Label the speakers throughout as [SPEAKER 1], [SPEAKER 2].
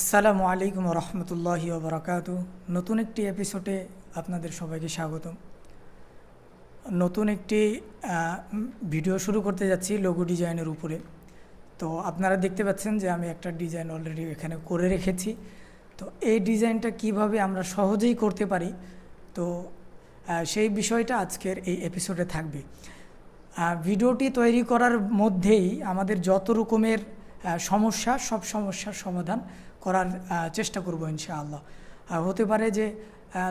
[SPEAKER 1] আসসালামু আলাইকুম রহমতুল্লাহি ওবরাকাতু। নতুন একটি এপিসোডে আপনাদের সবাইকে স্বাগতম। নতুন একটি ভিডিও শুরু করতে যাচ্ছি লোগো ডিজাইনের উপরে। তো আপনারা দেখতে পাচ্ছেন যে আমি একটা ডিজাইন অলরেডি এখানে করে রেখেছি। তো এই ডিজাইনটা কীভাবে আমরা সহজেই করতে পারি? তো সেই বিষয়টা আজকের এই এপিসোডে থাকবে। ভিডিওটি তৈরি করার মধ্যেই আমাদের যত রকমের সমস্যা, সব সমস্যার সমাধান করার চেষ্টা করব ইনশাআল্লাহ। হতে পারে যে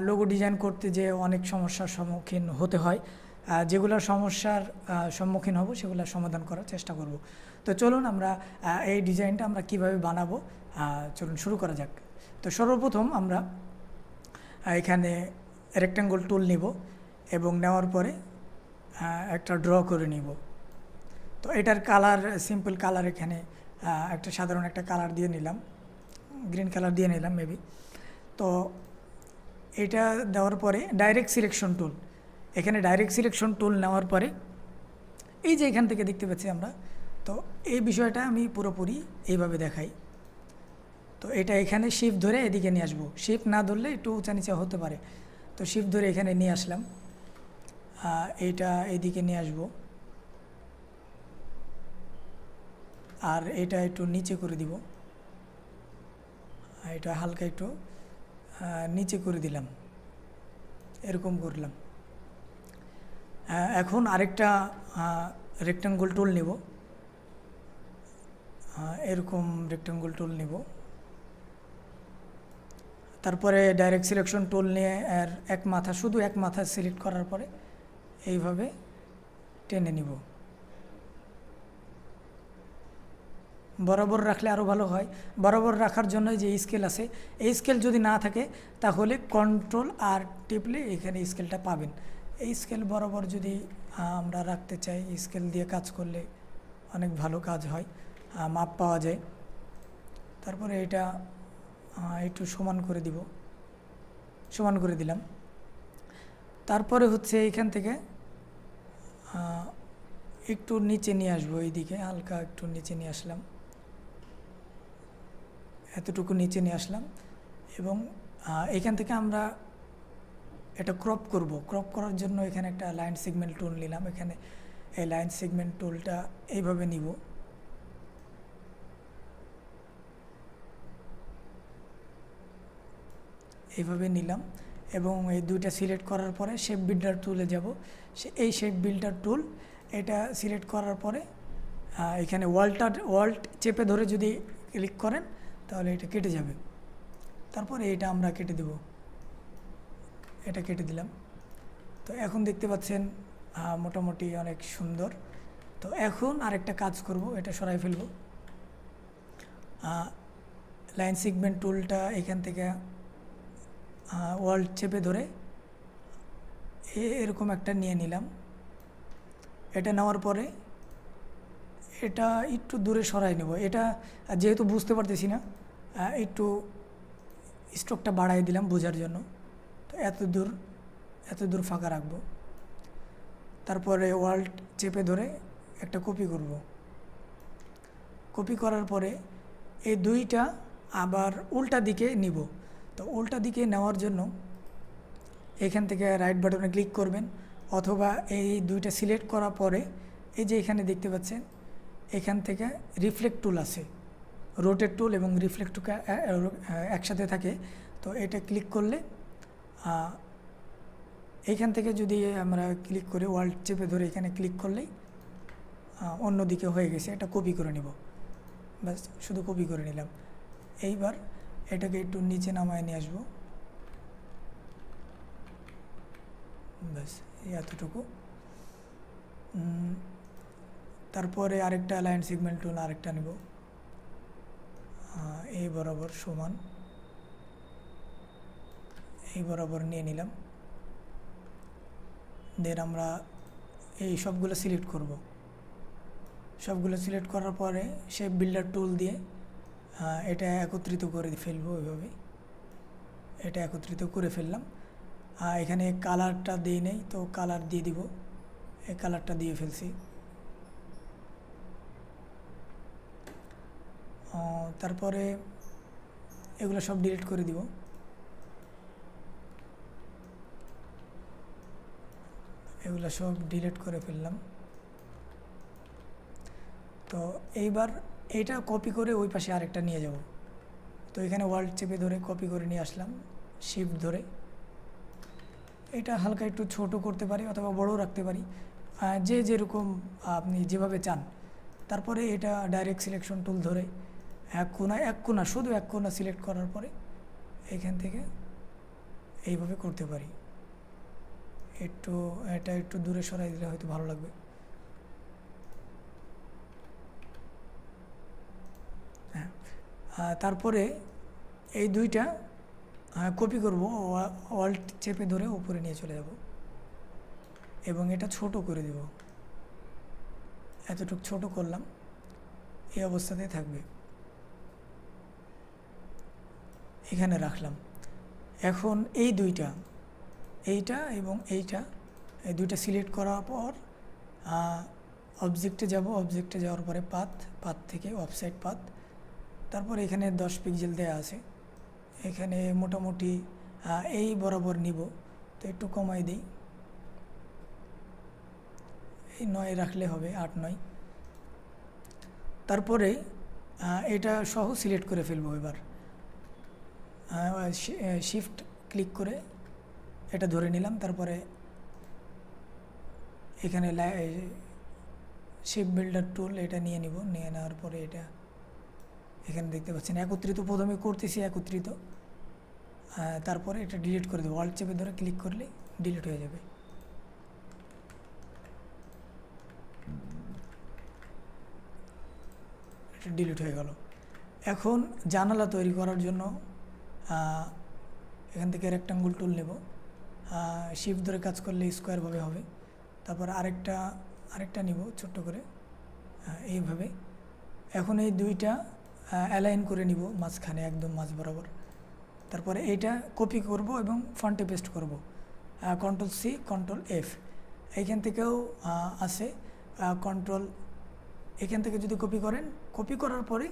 [SPEAKER 1] লোগো ডিজাইন করতে যে অনেক সমস্যার সম্মুখীন হতে হয় যেগুলো সমস্যার সম্মুখীন হব সেগুলোর সমাধান করার চেষ্টা করব। তো চলুন আমরা এই ডিজাইনটা আমরা কীভাবে বানাবো চলুন শুরু করা যাক। তো সর্বপ্রথম আমরা এখানে রেক্ট্যাঙ্গল টুল নিব এবং নেওয়ার পরে একটা ড্র করে নিব। তো এটার কালার সিম্পল কালার এখানে একটা সাধারণ একটা কালার দিয়ে নিলাম। গ্রিন কালার দিয়ে নিলাম মেবি তো এটা দেওয়ার পরে ডাইরেক্ট সিলেকশন টুল এখানে ডাইরেক্ট সিলেকশন টুল নেওয়ার পরে এই যে এখান থেকে দেখতে পাচ্ছি আমরা, তো এই বিষয়টা আমি পুরোপুরি এইভাবে দেখাই। তো এটা এখানে শিফট ধরে এদিকে নিয়ে আসব। শিফট না ধরলে একটু উঁচা নিচা হতে পারে। তো শিফট ধরে এখানে নিয়ে আসলাম। এটা এদিকে নিয়ে আসব। আর এটা একটু নিচে করে দিব। এটা হালকা একটু নিচে করে দিলাম। এরকম করলাম। এখন আরেকটা রেক্টাঙ্গুল টুল নেব। এরকম রেক্টাঙ্গুল টুল নেব। তারপরে ডাইরেক্ট সিলেকশন টুল নিয়ে আর এক মাথা, শুধু এক মাথা সিলেক্ট করার পরে এইভাবে টেনে নিব। বরাবর রাখলে আরও ভালো হয়। বরাবর রাখার জন্য যে স্কেল আছে, এই স্কেল যদি না থাকে, তাহলে কন্ট্রোল আর টিপলে এখানে স্কেলটা পাবেন। এই স্কেল বরাবর যদি আমরা রাখতে চাই স্কেল দিয়ে কাজ করলে অনেক ভালো কাজ হয় মাপ পাওয়া যায়। তারপরে এটা একটু সমান করে দিব। সমান করে দিলাম। তারপরে হচ্ছে এখান থেকে একটু নিচে নিয়ে আসব, এইদিকে হালকা একটু নিচে নিয়ে আসলাম। এতটুকু নিচে নিয়ে আসলাম এবং এখান থেকে আমরা এটা ক্রপ করব। ক্রপ করার জন্য এখানে একটা লাইন সেগমেন্ট টুল নিলাম। এখানে এই লাইন সেগমেন্ট টুলটা এইভাবে নিব। এইভাবে নিলাম এবং এই দুইটা সিলেক্ট করার পরে শেপ বিল্ডার টুলে যাব। সে, এই শেপ বিল্ডার টুল এটা সিলেক্ট করার পরে এখানে ওয়ালটা ওয়াল্ট চেপে ধরে যদি ক্লিক করেন তাহলে এটা কেটে যাবে। তারপরে এটা আমরা কেটে দেব। এটা কেটে দিলাম। তো এখন দেখতে পাচ্ছেন মোটামুটি অনেক সুন্দর। তো এখন আরেকটা কাজ করব, এটা সরাই ফেলব। লাইন সিগমেন্ট টুলটা এখান থেকে ওয়ার্ল্ড চেপে ধরে এরকম একটা নিয়ে নিলাম। এটা নেওয়ার পরে এটা একটু দূরে সরাই নেব। এটা যেহেতু বুঝতে পারতেছি না একটু স্ট্রোকটা বাড়াই দিলাম বোঝার জন্য। তো এত দূর এত দূর ফাঁকা রাখব। তারপরে ওয়ার্ল্ড চেপে ধরে একটা কপি করব। কপি করার পরে এই দুইটা আবার উল্টা দিকে নিব। তো উল্টা দিকে নেওয়ার জন্য এখান থেকে রাইট বাটনে ক্লিক করবেন, অথবা এই দুইটা সিলেক্ট করার পরে এই যে এখানে দেখতে পাচ্ছেন এখান থেকে রিফ্লেক্ট টুল আছে। রোটেট টুল এবং রিফ্লেক্ট টুল একসাথে থাকে। তো এটা ক্লিক করলে এইখান থেকে যদি আমরা ক্লিক করে ওয়ার্ল্ড চেপে ধরে এখানে ক্লিক করলেই অন্যদিকে হয়ে গেছে। এটা কপি করে নিব। ব্যাস, শুধু কপি করে নিলাম। এইবার এটাকে একটু নিচে নামায় নিয়ে আসব। ব্যাস এতটুকু। তারপরে আরেকটা লাইন সিগমেন্ট টুল আরেকটা নেব। এই বরাবর সমান। এই বরাবর নিয়ে নিলাম। দেন আমরা এই সবগুলো সিলেক্ট করব। সবগুলো সিলেক্ট করার পরে শেপ বিল্ডার টুল দিয়ে এটা একত্রিত করে ফেলব ওইভাবে। এটা একত্রিত করে ফেললাম। এখানে কালারটা দিই নেই, তো কালার দিয়ে দিব। এই কালারটা দিয়ে ফেলছি। তারপরে এগুলো সব ডিলিট করে দিব। এগুলো সব ডিলিট করে ফেললাম। তো এইবার এটা কপি করে ওই পাশে আরেকটা নিয়ে যাব। তো এখানে ওয়ার্ল্ড চেপে ধরে কপি করে নিয়ে আসলাম শিফট ধরে। এটা হালকা একটু ছোট করতে পারি অথবা বড় রাখতে পারি। যে যেরকম আপনি যেভাবে চান। তারপরে এটা ডাইরেক্ট সিলেকশন টুল ধরে এক কোনা এক কোনা, শুধু এক কোনা সিলেক্ট করার পরে এখান থেকে এইভাবে করতে পারি। একটু, এটা একটু দূরে সরাই দিলে হয়তো ভালো লাগবে। হ্যাঁ তারপরে এই দুইটা কপি করব ওয়াল্ট চেপে ধরে উপরে নিয়ে চলে যাব। এবং এটা ছোট করে দেব। এতটুকু ছোট করলাম, এই অবস্থাতেই থাকবে। এখানে রাখলাম। এখন এই দুইটা, এইটা এবং এইটা, এই দুইটা সিলেক্ট করার পর অবজেক্টে যাব অবজেক্টে যাওয়ার পরে পাত পাত থেকে ওয়েবসাইট পাত তারপর এখানে দশ পিক্সেল দেওয়া আছে। এখানে মোটামুটি এই বরাবর নিব, তো একটু কমাই দিই। এই নয় রাখলে হবে, আট নয়। তারপরে এটা সহ সিলেক্ট করে ফেলব এবার। শিফট ক্লিক করে এটা ধরে নিলাম, তারপরে এখানে শিপ বিল্ডার টুল এটা নিয়ে নিব, নিয়ে নেওয়ার পরে এটা এখানে দেখতে পাচ্ছেন, একত্রিত প্রথমে করতেছি একত্রিত তারপরে এটা ডিলিট করে দেবো ওয়াল্ড চেপে ধরে ক্লিক করলে ডিলিট হয়ে যাবে। এটা ডিলিট হয়ে গেল। এখন জানালা তৈরি করার জন্য এখান থেকে রেক্টাঙ্গুল টুল নেব। শিফট ধরে কাজ করলে স্কোয়ারভাবে হবে। তারপর আরেকটা আরেকটা নিব ছোট্ট করে। এইভাবে। এখন এই দুইটা অ্যালাইন করে নিব মাঝখানে একদম মাঝ বরাবর। তারপরে এইটা কপি করব এবং ফন্টে পেস্ট করব। কন্ট্রোল সি কন্ট্রোল এফ এইখান থেকেও আছে। কন্ট্রোল এখান থেকে যদি কপি করেন কপি করার পরে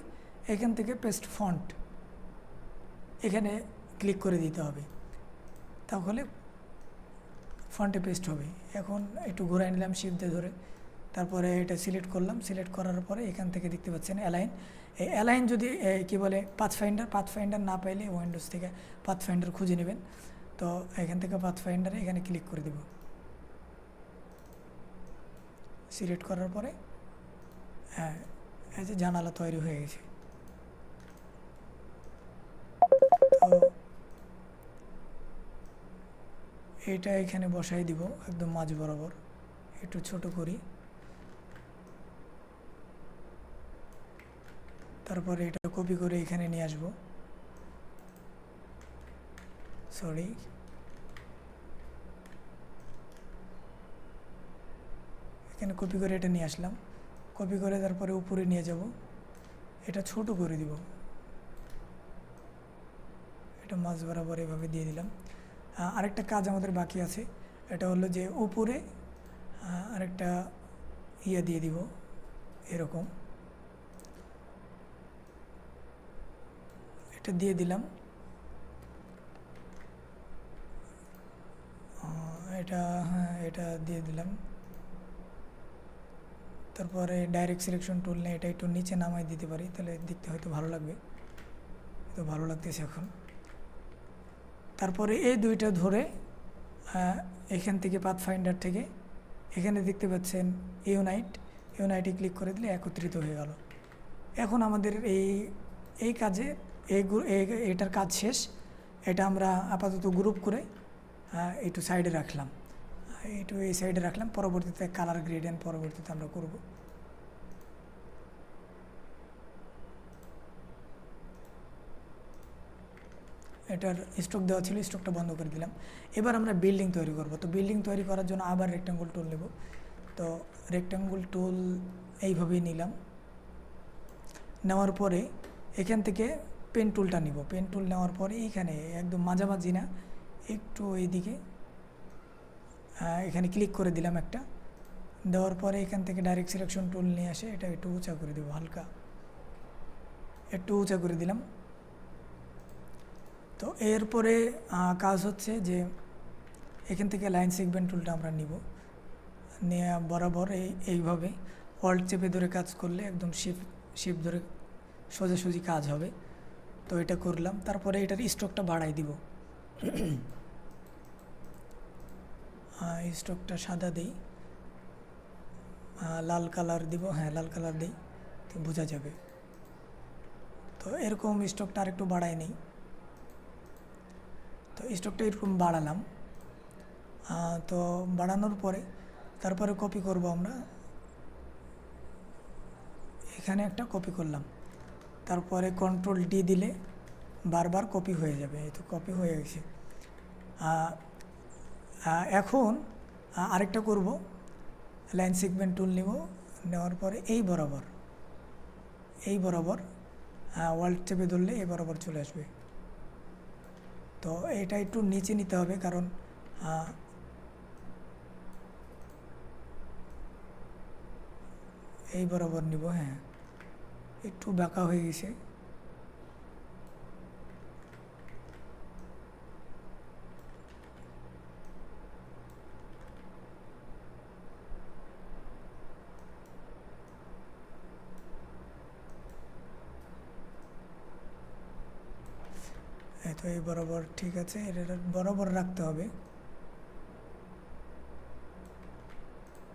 [SPEAKER 1] এখান থেকে পেস্ট ফন্ট এখানে ক্লিক করে দিতে হবে। তাহলে ফন্টে পেস্ট হবে। এখন একটু ঘুরাই নিলাম শিফটে ধরে। তারপরে এটা সিলেক্ট করলাম। সিলেক্ট করার পরে এখান থেকে দেখতে পাচ্ছেন অ্যালাইন এই অ্যালাইন যদি কি বলে পাথ ফাইন্ডার পাথ ফাইন্ডার না পাইলে উইন্ডোজ থেকে পাথ ফাইন্ডার খুঁজে নেবেন। তো এখান থেকে পাথ ফাইন্ডারে এখানে ক্লিক করে দেব। সিলেক্ট করার পরে হ্যাঁ এই যে জানালা তৈরি হয়ে গেছে। এটা এখানে বসাই দিব, একদম মাঝ বরাবর। একটু ছোট করি। তারপরে এটা কপি করে এখানে নিয়ে আসব। সরি এখানে কপি করে এটা নিয়ে আসলাম। কপি করে তারপরে উপরে নিয়ে যাব। এটা ছোট করে দিব। এটা মাছ বরাবর এভাবে দিয়ে দিলাম। আরেকটা কাজ আমাদের বাকি আছে। এটা হলো যে উপরে আরেকটা ইয়ে দিয়ে দিব, এরকম। এটা দিয়ে দিলাম। এটা হ্যাঁ এটা দিয়ে দিলাম। তারপরে ডাইরেক্ট সিলেকশন টুল নিয়ে এটা একটু নিচে নামাই দিতে পারি, তাহলে দেখতে হয়তো ভালো লাগবে। তো ভালো লাগতেছে এখন। তারপরে এই দুইটা ধরে এখান থেকে পাথ ফাইন্ডার থেকে এখানে দেখতে পাচ্ছেন ইউনাইট ইউনাইটে ক্লিক করে দিলে একত্রিত হয়ে গেল। এখন আমাদের এই এই কাজে, এই এটার কাজ শেষ। এটা আমরা আপাতত গ্রুপ করে একটু সাইডে রাখলাম। একটু এই সাইডে রাখলাম। পরবর্তীতে কালার গ্রেডিয়েন্ট পরবর্তীতে আমরা করব। এটার স্টক দেওয়া ছিল স্টকটা বন্ধ করে দিলাম। এবার আমরা বিল্ডিং তৈরি করব। তো বিল্ডিং তৈরি করার জন্য আবার রেক্টাঙ্গুল টুল নেব। তো রেক্টাঙ্গুল টুল এইভাবেই নিলাম। নেওয়ার পরে এখান থেকে পেন টুলটা নিব। পেন টুল নেওয়ার পরে এইখানে একদম মাঝামাঝি না, একটু এইদিকে এখানে ক্লিক করে দিলাম একটা। দেওয়ার পরে এখান থেকে ডাইরেক্ট সিলেকশন টুল নিয়ে আসে এটা একটু উঁচা করে দেবো, হালকা। একটু উঁচা করে দিলাম। তো এরপরে কাজ হচ্ছে যে এখান থেকে লাইন সেগমেন্ট টুলটা আমরা নিব। নিয়ে বরাবর এই, এইভাবে অল্ট চেপে ধরে কাজ করলে একদম শিপ শিপ ধরে সোজাসুজি কাজ হবে। তো এটা করলাম, তারপরে এটার স্ট্রোকটা বাড়াই দিব। স্ট্রোকটা সাদা দিই। লাল কালার দিব হ্যাঁ লাল কালার দিই, তো বোঝা যাবে। তো এরকম স্টকটা আর একটু বাড়াই নেই। তো স্টকটা এরকম বাড়ালাম। তো বাড়ানোর পরে তারপরে কপি করব আমরা। এখানে একটা কপি করলাম। তারপরে কন্ট্রোল ডি দিলে বারবার কপি হয়ে যাবে, এই তো কপি হয়ে গেছে। এখন আরেকটা করব। লাইন সিগমেন্ট টুল নেব, নেওয়ার পরে এই বরাবর এই বরাবর ওয়ার্ল্ড চেপে ধরলে এই বরাবর চলে আসবে। তো এটা একটু নিচে নিতে হবে কারণ এই বরাবর নিব হ্যাঁ। একটু বাঁকা হয়ে গেছে এই তো এই বরাবর, ঠিক আছে, এটা বরাবর রাখতে হবে।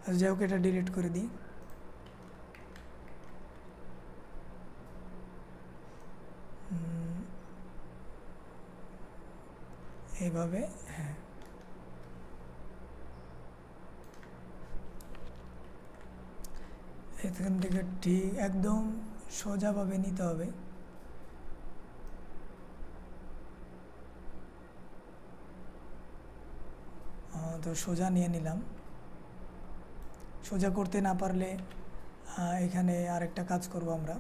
[SPEAKER 1] আর যাই হোক, এটা ডিলিট করে দিই। এইভাবে হ্যাঁ। এখান থেকে ঠিক একদম সোজাভাবে নিতে হবে। তো সোজা নিয়ে নিলাম। সোজা করতে না পারলে এখানে আরেকটা কাজ করব আমরা।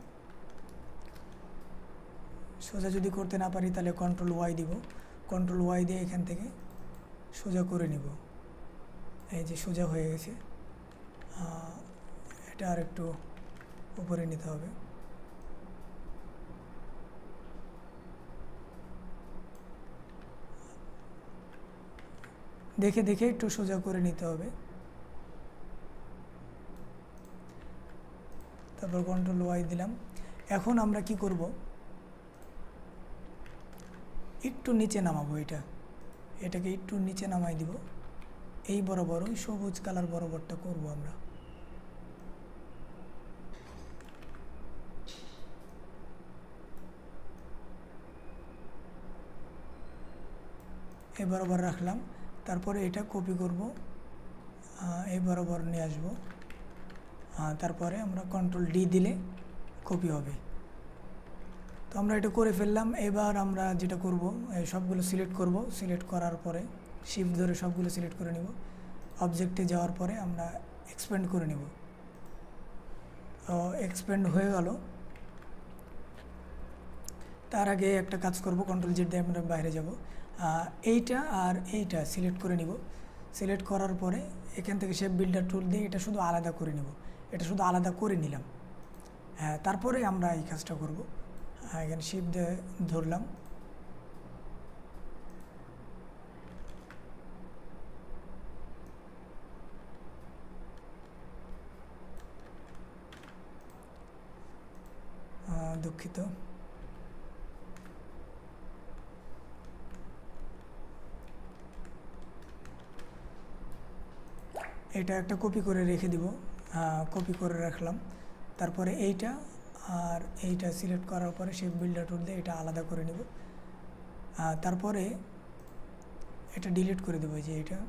[SPEAKER 1] সোজা যদি করতে না পারি, তাহলে কন্ট্রোল ওয়াই দিব। কন্ট্রোল ওয়াই দিয়ে এখান থেকে সোজা করে নিব। এই যে সোজা হয়ে গেছে। এটা আর একটু উপরে নিতে হবে। দেখে দেখে একটু সোজা করে নিতে হবে। তারপর কন্ট্রোল ওয়াই দিলাম। এখন আমরা কি করব? একটু নিচে নামাবো এটা। এটাকে একটু নিচে নামাই দিব। এই বরাবর ওই সবুজ কালার বরাবরটা করব আমরা। এই বরাবর রাখলাম। তারপরে এটা কপি করব এই বরাবর নিয়ে আসব। তারপরে আমরা কন্ট্রোল ডি দিলে কপি হবে। তো আমরা এটা করে ফেললাম। এবার আমরা যেটা করব সবগুলো সিলেক্ট করব। সিলেক্ট করার পরে শিফট ধরে সবগুলো সিলেক্ট করে নিব। অবজেক্টে যাওয়ার পরে আমরা এক্সপেন্ড করে নিব। এক্সপেন্ড হয়ে গেল। তার আগে একটা কাজ করব কন্ট্রোল জেড দিয়ে আমরা বাইরে যাব। এইটা আর এইটা সিলেক্ট করে নিব। সিলেক্ট করার পরে এখান থেকে শেপ বিল্ডার টুল দিয়ে এটা শুধু আলাদা করে নিব। এটা শুধু আলাদা করে নিলাম। হ্যাঁ তারপরে আমরা এই কাজটা করব। হ্যাঁ, এখানে শিপ ধরলাম। দুঃখিত। এটা একটা কপি করে রেখে দিব। কপি করে রাখলাম। তারপরে এইটা আর এইটা সিলেক্ট করার পরে শেপ বিল্ডার টুল দিয়ে এটা আলাদা করে নিব। তারপরে এটা ডিলিট করে দেবো যে এটা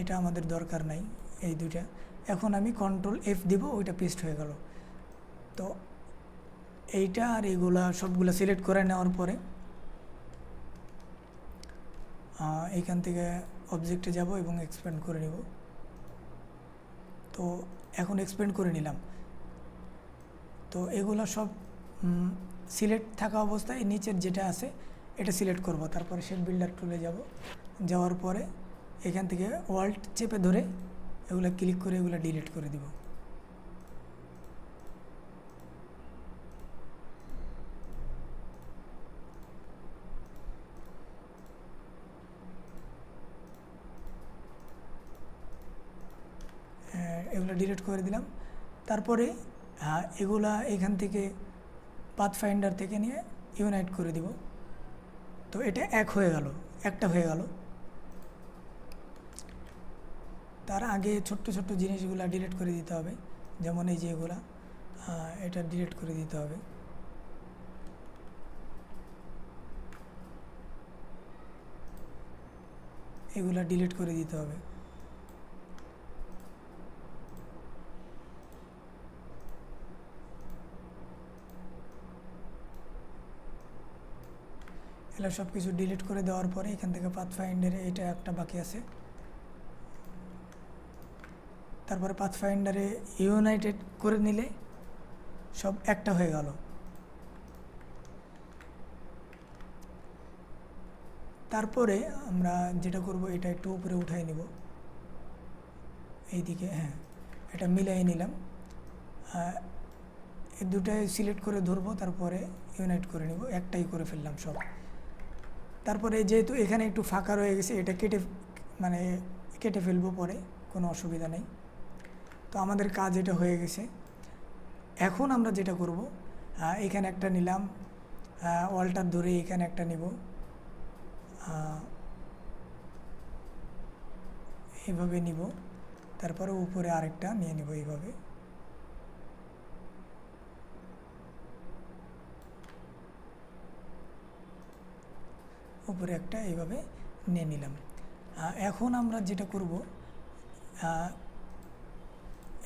[SPEAKER 1] এটা আমাদের দরকার নাই এই দুইটা। এখন আমি কন্ট্রোল এফ দিব, ওইটা পেস্ট হয়ে গেল। তো এইটা আর এইগুলা সবগুলা সিলেক্ট করে নেওয়ার পরে এইখান থেকে অবজেক্টে যাব এবং এক্সপ্যান্ড করে নিব। তো এখন এক্সপ্লেন করে নিলাম। তো এগুলো সব সিলেক্ট থাকা অবস্থায় নিচের যেটা আছে, এটা সিলেক্ট করব। তারপরে শেপ বিল্ডার টুলে যাব। যাওয়ার পরে এখান থেকে ওয়াল্ট চেপে ধরে এগুলো ক্লিক করে এগুলো ডিলিট করে দিব এগুলো ডিলিট করে দিলাম। তারপরে এগুলা এখান থেকে পাথ ফাইন্ডার থেকে নিয়ে ইউনাইট করে দিব। তো এটা এক হয়ে গেল, একটা হয়ে গেল। তার আগে ছোট্ট ছোট্ট জিনিসগুলো ডিলিট করে দিতে হবে। যেমন এই যে এগুলা এটা ডিলিট করে দিতে হবে। এগুলা ডিলিট করে দিতে হবে। এগুলো সব কিছু ডিলিট করে দেওয়ার পরে এখান থেকে পাথ ফাইন্ডারে এটা একটা বাকি আছে। তারপরে পাথ ফাইন্ডারে ইউনাইটেড করে নিলে সব একটা হয়ে গেল। তারপরে আমরা যেটা করব, এটা একটু উপরে উঠাই নিব। এইদিকে হ্যাঁ এটা মিলাই নিলাম। এই দুটাই সিলেক্ট করে ধরবো, তারপরে ইউনাইট করে নিব। একটাই করে ফেললাম সব। তারপরে যেহেতু এখানে একটু ফাঁকা রয়ে গেছে এটা কেটে মানে কেটে ফেলব পরে কোনো অসুবিধা নেই। তো আমাদের কাজ এটা হয়ে গেছে। এখন আমরা যেটা করব এখানে একটা নিলাম ওয়ালটার ধরে এখানে একটা নিব। আহ, এইভাবে নিব তারপরে উপরে আরেকটা নিয়ে নিব এইভাবে। উপরে একটা এইভাবে নিয়ে নিলাম। এখন আমরা যেটা করব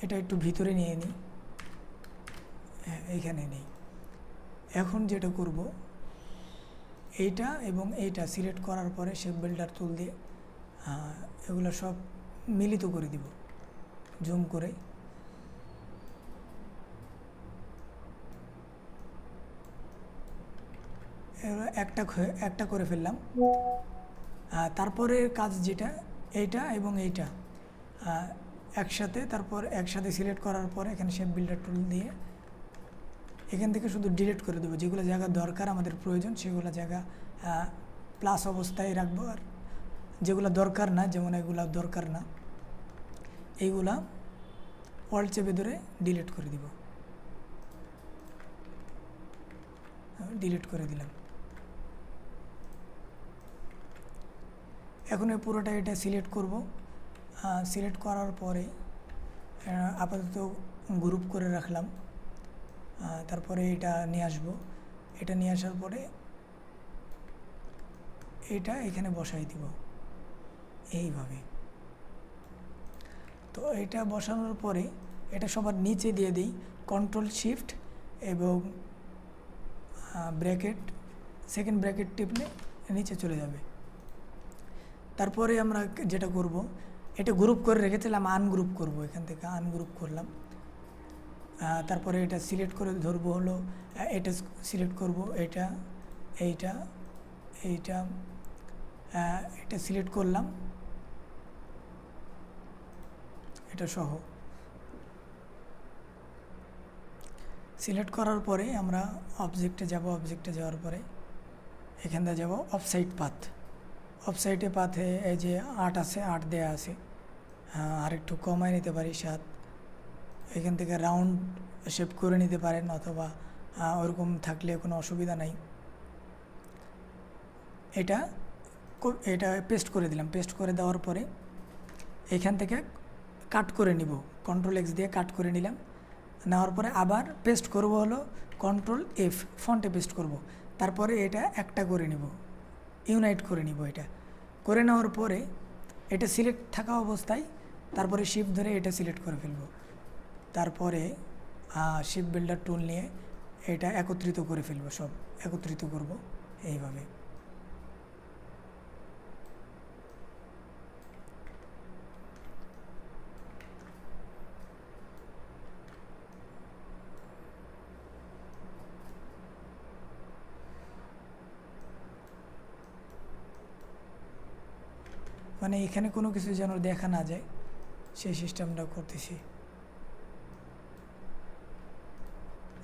[SPEAKER 1] এটা একটু ভিতরে নিয়ে নিই। এইখানে নেই। এখন যেটা করব, এইটা এবং এইটা সিলেক্ট করার পরে শেপ বিল্ডার তুল দিয়ে এগুলো সব মিলিত করে দিব। জুম করে এগুলো একটা একটা করে ফেললাম। তারপরের কাজ যেটা, এইটা এবং এইটা। একসাথে, তারপর একসাথে সিলেক্ট করার পর এখানে শেপ বিল্ডার টুল দিয়ে এখান থেকে শুধু ডিলিট করে দেবো। যেগুলো জায়গা দরকার, আমাদের প্রয়োজন, সেগুলো জায়গা প্লাস অবস্থায় রাখব আর যেগুলো দরকার না, যেমন এগুলো দরকার না, এইগুলা অল চেপে ধরে ডিলিট করে দিব। ডিলিট করে দিলাম। এখন এই পুরোটা এটা সিলেক্ট করব। সিলেক্ট করার পরে আপাতত গ্রুপ করে রাখলাম। তারপরে এটা নিয়ে আসব। এটা নিয়ে আসার পরে এটা এখানে বসাই দিব। এইভাবে। তো এটা বসানোর পরে এটা সবার নিচে দিয়ে দিই। কন্ট্রোল শিফট এবং ব্র্যাকেট। সেকেন্ড ব্র্যাকেট টিপলে নিচে চলে যাবে। তারপরে আমরা যেটা করব, এটা গ্রুপ করে রেখেছিলাম আনগ্রুপ করব, এখান থেকে আনগ্রুপ করলাম। তারপরে এটা সিলেক্ট করে ধরবো হলো এটা সিলেক্ট করব, এটা, এইটা এইটা এটা সিলেক্ট করলাম। এটা সহ। সিলেক্ট করার পরে আমরা অবজেক্টে যাব অবজেক্টে যাওয়ার পরে এখান যাব অফসাইড পাথ অফসাইডে পাথে এই যে আট আছে আট দেয়া আছে। হ্যাঁ, আর একটু কমায় নিতে পারি সাত। এখান থেকে রাউন্ড শেপ করে নিতে পারেন অথবা ওরকম থাকলে কোনো অসুবিধা নাই। এটা এটা পেস্ট করে দিলাম। পেস্ট করে দেওয়ার পরে এখান থেকে কাট করে নিব। কন্ট্রোল এক্স দিয়ে কাট করে নিলাম। নেওয়ার পরে আবার পেস্ট করব হলো কন্ট্রোল এফ ফন্টে পেস্ট করব। তারপরে এটা একটা করে নিব। ইউনাইট করে নিব এটা। করে নেওয়ার পরে এটা সিলেক্ট থাকা অবস্থায় তারপরে শিপ ধরে এটা সিলেক্ট করে ফেলব। তারপরে শিপ বিল্ডার টুল নিয়ে এটা একত্রিত করে ফেলব সব, একত্রিত করব এইভাবে। মানে এখানে কোনো কিছু যেন দেখা না যায়, সেই সিস্টেমটা করতেছি।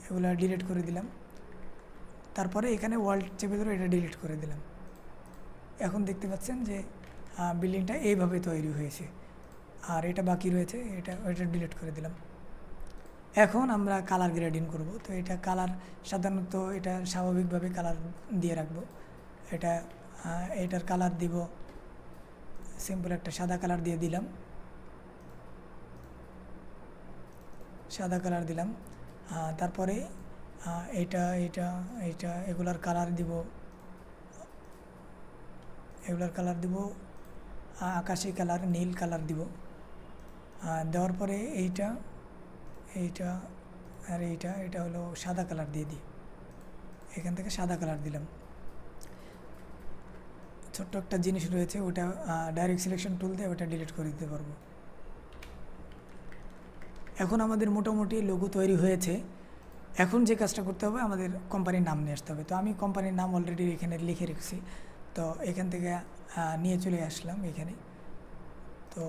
[SPEAKER 1] এগুলা ডিলিট করে দিলাম। তারপরে এখানে ওয়ার্ল্ড চেপে ধরে এটা ডিলিট করে দিলাম। এখন দেখতে পাচ্ছেন যে বিল্ডিংটা এইভাবে তৈরি হয়েছে। আর এটা বাকি রয়েছে, এটা এটা ডিলিট করে দিলাম। এখন আমরা কালার গ্রেডিং করব। তো এটা কালার সাধারণত এটা স্বাভাবিকভাবে কালার দিয়ে রাখব। এটা এটার কালার দিব সিম্পল একটা সাদা কালার দিয়ে দিলাম। সাদা কালার দিলাম। তারপরে এটা এটা এটা, এগুলার কালার দিব। এগুলার কালার দিব। আকাশি কালার, নীল কালার দিব। দেওয়ার পরে এইটা এইটা, আর এইটা, এটা হলো সাদা কালার দিয়ে দিই। এখান থেকে সাদা কালার দিলাম। ছোট্ট একটা জিনিস রয়েছে, ওটা ডাইরেক্ট সিলেকশন টুল দিয়ে ওটা ডিলিট করে দিতে পারব। এখন আমাদের মোটামুটি লোগো তৈরি হয়েছে। এখন যে কাজটা করতে হবে, আমাদের কোম্পানির নাম নিয়ে আসতে হবে। তো আমি কোম্পানির নাম অলরেডি এখানে লিখে রেখেছি। তো এখান থেকে নিয়ে চলে আসলাম এখানে। তো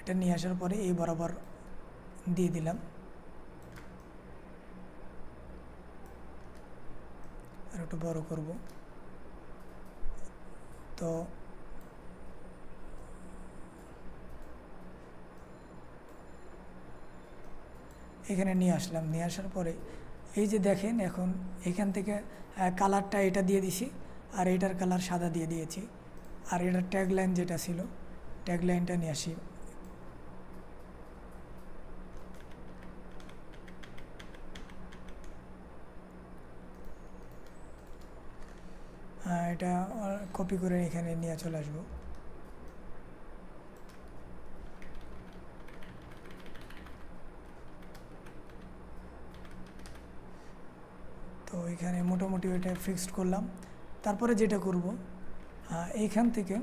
[SPEAKER 1] এটা নিয়ে আসার পরে এই বরাবর দিয়ে দিলাম। আর একটু বড় করব। তো এখানে নিয়ে আসলাম। নিয়ে আসার পরে এই যে দেখেন এখন এখান থেকে কালারটা এটা দিয়ে দিছি আর এটার কালার সাদা দিয়ে দিয়েছি। আর এটার ট্যাগ লাইন যেটা ছিল ট্যাগ লাইনটা নিয়ে আসি। এটা কপি করে এখানে নিয়ে চলে আসব। তো এখানে মোটামুটি ওইটা ফিক্সড করলাম। তারপরে যেটা করব এইখান থেকে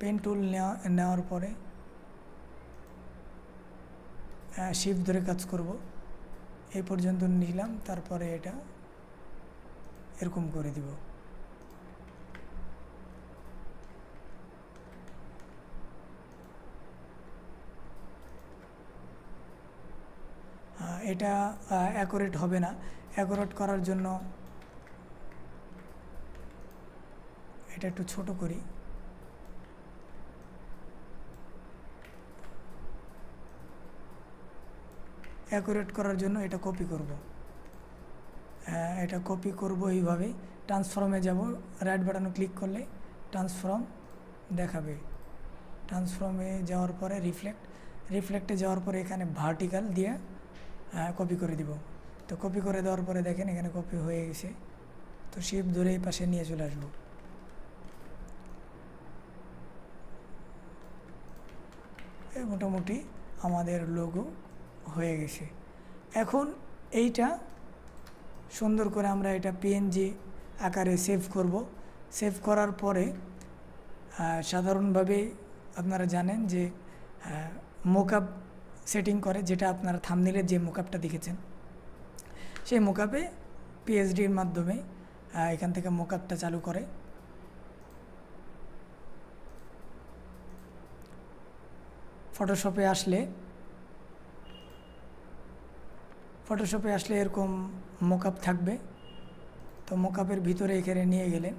[SPEAKER 1] পেন টুল নেওয়া, নেওয়ার পরে শিফট ধরে কাজ করব। এই পর্যন্ত নিলাম, তারপরে এটা এরকম করে দিব। এটা অ্যাকোরেট হবে না। অ্যাকোরেট করার জন্য এটা একটু ছোট করি। অ্যাকুরেট করার জন্য এটা কপি করব। এটা কপি করব এইভাবে। ট্রান্সফর্মে যাব। রাইট বাটনে ক্লিক করলে ট্রান্সফর্ম দেখাবে। ট্রান্সফর্মে যাওয়ার পরে রিফ্লেক্ট রিফ্লেক্টে যাওয়ার পরে এখানে ভার্টিক্যাল দিয়ে কপি করে দিব। তো কপি করে দেওয়ার পরে দেখেন এখানে কপি হয়ে গেছে। তো শিপ ধরে এই পাশে নিয়ে চলে আসব। মোটামুটি আমাদের লোগো হয়ে গেছে। এখন এইটা সুন্দর করে আমরা এটা পিএনজি আকারে সেভ করব। সেভ করার পরে সাধারণভাবে আপনারা জানেন যে মোকআপ সেটিং করে, যেটা আপনারা থামনিলের যে মোকআপটা দেখেছেন। সেই মোকআপে পিএইচডির মাধ্যমে এখান থেকে মোকআপটা চালু করে। ফটোশপে আসলে ফটোশপে আসলে এরকম মোকআপ থাকবে। তো মোকআপের ভিতরে এখানে নিয়ে গেলে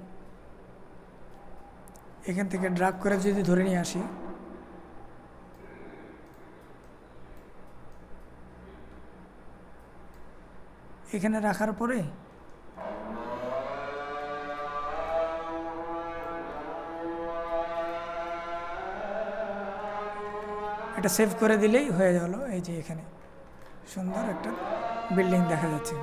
[SPEAKER 1] এখান থেকে ড্রাগ করে যদি ধরে নিয়ে আসি এখানে রাখার পরে? এটা সেভ করে দিলেই হয়ে গেল। এই যে এখানে সুন্দর একটা বিল্ডিং দেখা যাচ্ছে।